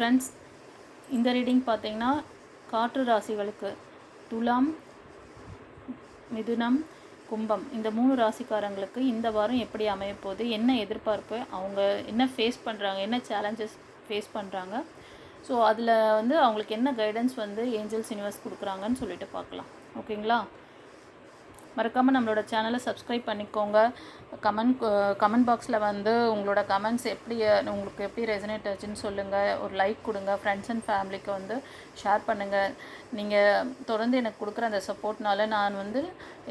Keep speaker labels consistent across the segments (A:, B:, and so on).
A: Friends இந்த reading பார்த்தீங்கன்னா காற்று ராசிகளுக்கு துலாம் மிதுனம் கும்பம் இந்த மூணு ராசிக்காரங்களுக்கு இந்த வாரம் எப்படி அமையப்போகுது என்ன எதிர்பார்ப்பு அவங்க என்ன ஃபேஸ் பண்ணுறாங்க என்ன சேலஞ்சஸ் ஃபேஸ் பண்ணுறாங்க ஸோ அதில் வந்து அவங்களுக்கு என்ன கைடன்ஸ் வந்து ஏஞ்சல்ஸ் யூனிவர்ஸ் கொடுக்குறாங்கன்னு சொல்லிட்டு பார்க்கலாம். ஓகேங்களா மறக்காமல் நம்மளோட சேனலை சப்ஸ்கிரைப் பண்ணிக்கோங்க. கமெண்ட் கமெண்ட் பாக்ஸில் வந்து உங்களோட கமெண்ட்ஸ் எப்படி உங்களுக்கு எப்படி ரெசனேட் ஆச்சுன்னு சொல்லுங்கள் ஒரு லைக் கொடுங்க. ஃப்ரெண்ட்ஸ் அண்ட் ஃபேமிலிக்கு வந்து ஷேர் பண்ணுங்கள் நீங்கள் தொடர்ந்து எனக்கு கொடுக்குற அந்த சப்போர்ட்னால நான் வந்து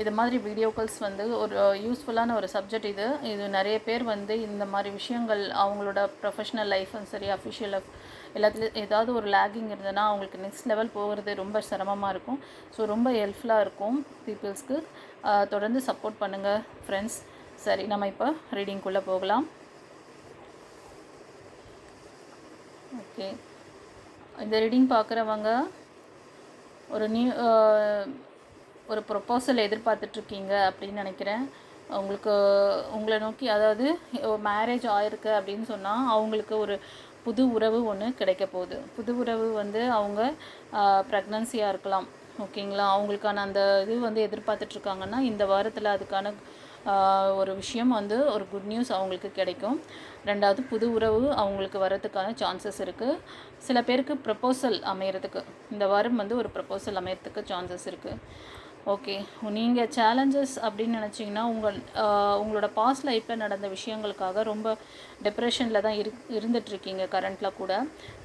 A: இது மாதிரி வீடியோக்கள்ஸ் வந்து ஒரு யூஸ்ஃபுல்லான ஒரு சப்ஜெக்ட் இது. இது நிறைய பேர் வந்து இந்த மாதிரி விஷயங்கள் அவங்களோட ப்ரொஃபஷனல் லைஃப்பும் சரி அஃபிஷியல் லைஃப் எல்லாத்துலேயும் ஏதாவது ஒரு லேகிங் இருந்ததுன்னா அவங்களுக்கு நெக்ஸ்ட் லெவல் போகிறது ரொம்ப சிரமமாக இருக்கும். ஸோ ரொம்ப ஹெல்ப்ஃபுல்லாக இருக்கும் பீப்புள்ஸ்க்கு தொடர்ந்து சப்போர்ட் பண்ணுங்கள் ஃப்ரெண்ட்ஸ் சரி நம்ம இப்போ ரீடிங்குள்ளே போகலாம். ஓகே இந்த ரீடிங் பார்க்குறவங்க ஒரு நியூ ஒரு ப்ரொப்போசல் எதிர்பார்த்துட்ருக்கீங்க அப்படின்னு நினைக்கிறேன். உங்களுக்கு உங்களை நோக்கி அதாவது மேரேஜ் ஆயிருக்கு அப்படின்னு சொன்னால் அவங்களுக்கு ஒரு புது உறவு ஒன்று கிடைக்க போகுது. புது உறவு வந்து அவங்க ப்ரெக்னன்சியாக இருக்கலாம். ஓகேங்களா? அவங்களுக்கான அந்த இது வந்து எதிர்பார்த்துட்ருக்காங்கன்னா இந்த வாரத்தில் அதுக்கான ஒரு விஷயம் வந்து ஒரு குட் நியூஸ் அவங்களுக்கு கிடைக்கும். ரெண்டாவது புது உறவு அவங்களுக்கு வரதுக்கான சான்சஸ் இருக்குது சில பேருக்கு ப்ரப்போசல் அமையறதுக்கு இந்த வாரம் வந்து ஒரு ப்ரப்போசல் அமையறதுக்கு சான்சஸ் இருக்குது ஓகே. நீங்கள் சேலஞ்சஸ் அப்படின்னு நினச்சிங்கன்னா உங்கள் உங்களோட பாஸ்ட் லைஃப்பில் நடந்த விஷயங்களுக்காக ரொம்ப டிப்ரெஷனில் தான் இரு இருந்துகிட்ருக்கீங்க கரண்ட்டில் கூட.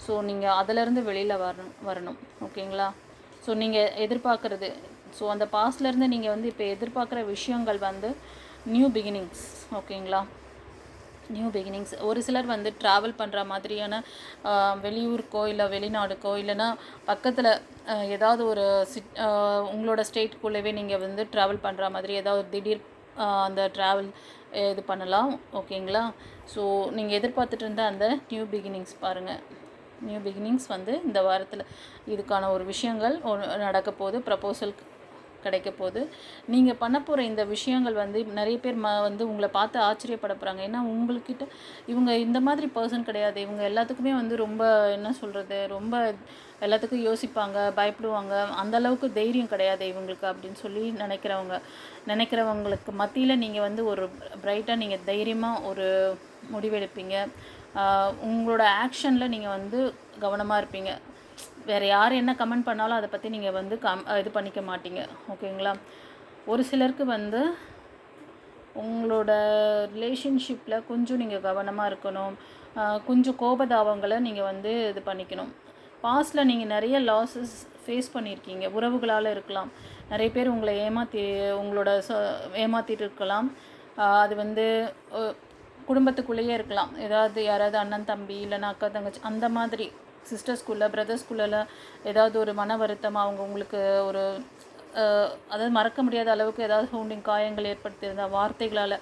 A: ஸோ நீங்கள் அதிலேருந்து வெளியில் வரணும் வரணும். ஓகேங்களா? ஸோ நீங்கள் எதிர்பார்க்குறது ஸோ அந்த பாஸ்ட்லேருந்து நீங்கள் வந்து இப்போ எதிர்பார்க்குற விஷயங்கள் வந்து நியூ பிகினிங்ஸ் ஓகேங்களா? நியூ பிகினிங்ஸ் ஒரு சிலர் வந்து ட்ராவல் பண்ணுற மாதிரியான வெளியூருக்கோ இல்லை வெளிநாடுக்கோ இல்லைன்னா பக்கத்தில் ஏதாவது ஒரு சிட் உங்களோட ஸ்டேட்டுக்குள்ளேவே நீங்கள் வந்து ட்ராவல் பண்ணுற மாதிரி ஏதாவது திடீர் அந்த ட்ராவல் இது பண்ணலாம். ஓகேங்களா ஸோ நீங்கள் எதிர்பார்த்துட்டு இருந்த அந்த நியூ பிகினிங்ஸ் பாருங்கள் நியூ பிகினிங்ஸ் வந்து இந்த வாரத்தில் இதுக்கான ஒரு விஷயங்கள் நடக்க போகுது. ப்ரப்போசல் கிடைக்க போகுது. நீங்கள் பண்ண போகிற இந்த விஷயங்கள் வந்து நிறைய பேர் ம வந்து உங்களை பார்த்து ஆச்சரியப்பட போகிறாங்க ஏன்னா உங்கள்கிட்ட இவங்க இந்த மாதிரி பர்சன் கிடையாது. இவங்க எல்லாத்துக்குமே வந்து ரொம்ப என்ன சொல்கிறது ரொம்ப எல்லாத்துக்கும் யோசிப்பாங்க பயப்படுவாங்க. அந்த அளவுக்கு தைரியம் கிடையாது இவங்களுக்கு அப்படின்னு சொல்லி நினைக்கிறவங்க. நினைக்கிறவங்களுக்கு மத்தியில் நீங்கள் வந்து ஒரு பிரைட்டாக நீங்கள் தைரியமாக ஒரு முடிவெடுப்பீங்க. உங்களோட ஆக்ஷனில் நீங்கள் வந்து கவனமாக இருப்பீங்க. வேறு யார் என்ன கமெண்ட் பண்ணாலும் அதை பற்றி நீங்கள் வந்து கம் இது பண்ணிக்க மாட்டீங்க. ஓகேங்களா ஒரு சிலருக்கு வந்து உங்களோட ரிலேஷன்ஷிப்பில் கொஞ்சம் நீங்கள் கவனமாக இருக்கணும். கொஞ்சம் கோபதாபங்களை நீங்கள் வந்து இது பண்ணிக்கணும். பாஸ்டில் நீங்கள் நிறைய லாஸஸ் ஃபேஸ் பண்ணியிருக்கீங்க உறவுகளால் இருக்கலாம். நிறைய பேர் உங்களை ஏமாற்றி உங்களோட சொ ஏமாற்றிட்டு இருக்கலாம். அது வந்து குடும்பத்துக்குள்ளேயே இருக்கலாம். ஏதாவது யாராவது அண்ணன் தம்பி இல்லைன்னா அக்கா தங்கச்சி அந்த மாதிரி சிஸ்டர்ஸ்குள்ளே பிரதர்ஸ்குள்ளே ஏதாவது ஒரு மன வருத்தம் அவங்க உங்களுக்கு ஒரு அதாவது மறக்க முடியாத அளவுக்கு ஏதாவது ஹவுண்டிங் காயங்கள் ஏற்படுத்தியிருந்தால் வார்த்தைகளால்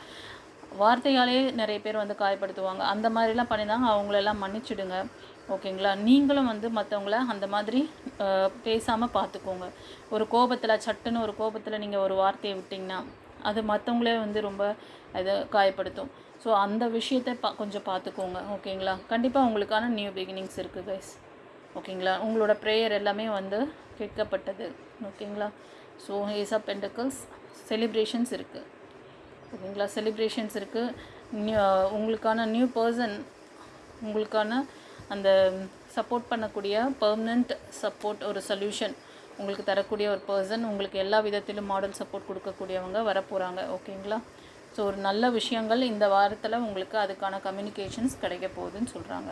A: வார்த்தையாலே நிறைய பேர் வந்து காயப்படுத்துவாங்க. அந்த மாதிரிலாம் பண்ணியிருந்தாங்க. அவங்களெல்லாம் மன்னிச்சிடுங்க. ஓகேங்களா? நீங்களும் வந்து மற்றவங்கள அந்த மாதிரி பேசாமல் பார்த்துக்கோங்க ஒரு கோபத்தில் சட்டுன்னு ஒரு கோபத்தில் நீங்கள் ஒரு வார்த்தையை விட்டிங்கன்னா அது மற்றவங்களே வந்து ரொம்ப இதை காயப்படுத்தும். ஸோ அந்த விஷயத்தை பா கொஞ்சம் பார்த்துக்கோங்க. ஓகேங்களா? கண்டிப்பாக உங்களுக்கான நியூ பிகினிங்ஸ் இருக்குது கைஸ் ஓகேங்களா? உங்களோட ப்ரேயர் எல்லாமே வந்து கேட்கப்பட்டது. ஓகேங்களா? So ace of pentacles celebrations இருக்குது ஓகேங்களா? செலிப்ரேஷன்ஸ் இருக்குது நியூ உங்களுக்கான நியூ பர்சன் உங்களுக்கான அந்த சப்போர்ட் பண்ணக்கூடிய பர்மனண்ட் சப்போர்ட் ஒரு சொல்யூஷன் உங்களுக்கு தரக்கூடிய ஒரு பர்சன் உங்களுக்கு எல்லா விதத்திலும் மாடல் சப்போர்ட் கொடுக்கக்கூடியவங்க வரப்போகிறாங்க ஓகேங்களா ஸோ ஒரு நல்ல விஷயங்கள் இந்த வாரத்தில் உங்களுக்கு அதுக்கான கம்யூனிகேஷன்ஸ் கிடைக்க போகுதுன்னு சொல்கிறாங்க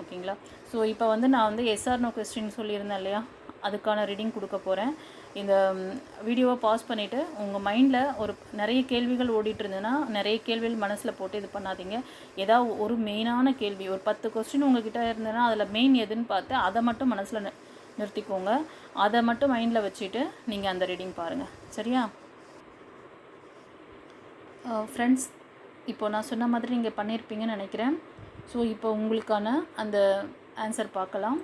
A: ஓகேங்களா ஸோ இப்போ வந்து நான் வந்து எஸ்ஆர் நோ கொஸ்டின் சொல்லியிருந்தேன் இல்லையா? அதுக்கான ரீடிங் கொடுக்க போகிறேன் இந்த வீடியோவை பாஸ் பண்ணிவிட்டு உங்கள் மைண்டில் ஒரு நிறைய கேள்விகள் ஓடிட்டு இருந்ததுன்னா நிறைய கேள்விகள் மனசில் போட்டு இது பண்ணாதீங்க. ஏதாவது ஒரு மெயினான கேள்வி ஒரு பத்து கொஸ்டின் உங்ககிட்ட இருந்ததுன்னா அதில் மெயின் எதுன்னு பார்த்து அதை மட்டும் மனசில் நிறுத்திக்கோங்க. அதை மட்டும் மைண்டில் வச்சுட்டு நீங்கள் அந்த ரீடிங் பாருங்கள் சரியா? ஃப்ரெண்ட்ஸ் இப்போ நான் சொன்ன மாதிரி நீங்கள் பண்ணியிருப்பீங்கன்னு நினைக்கிறேன். ஸோ இப்போ உங்களுக்கான அந்த ஆன்சர் பார்க்கலாம்.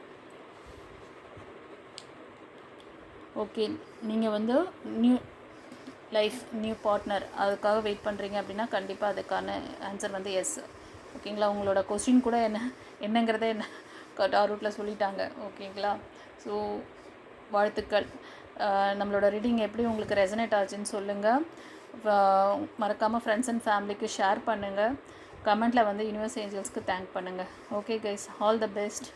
A: ஓகே நீங்கள் வந்து நியூ லைஃப் நியூ பார்ட்னர் அதுக்காக வெயிட் பண்ணுறீங்க அப்படின்னா கண்டிப்பாக அதுக்கான ஆன்சர் வந்து எஸ் ஓகேங்களா உங்களோட கொஸ்டின் கூட என்ன என்னங்கிறத என்ன? டாரூட்டில் சொல்லிட்டாங்க. ஓகேங்களா? ஸோ வாழ்த்துக்கள். நம்மளோட ரீடிங் எப்படி உங்களுக்கு ரெசனேட் ஆச்சுன்னு சொல்லுங்கள் மறக்காமல் ஃப்ரெண்ட்ஸ் அண்ட் ஃபேமிலிக்கு ஷேர் பண்ணுங்கள் கமெண்ட்டில் வந்து யூனிவர்ஸ் ஏஞ்சல்ஸ்க்கு தேங்க் பண்ணுங்கள் okay guys all the best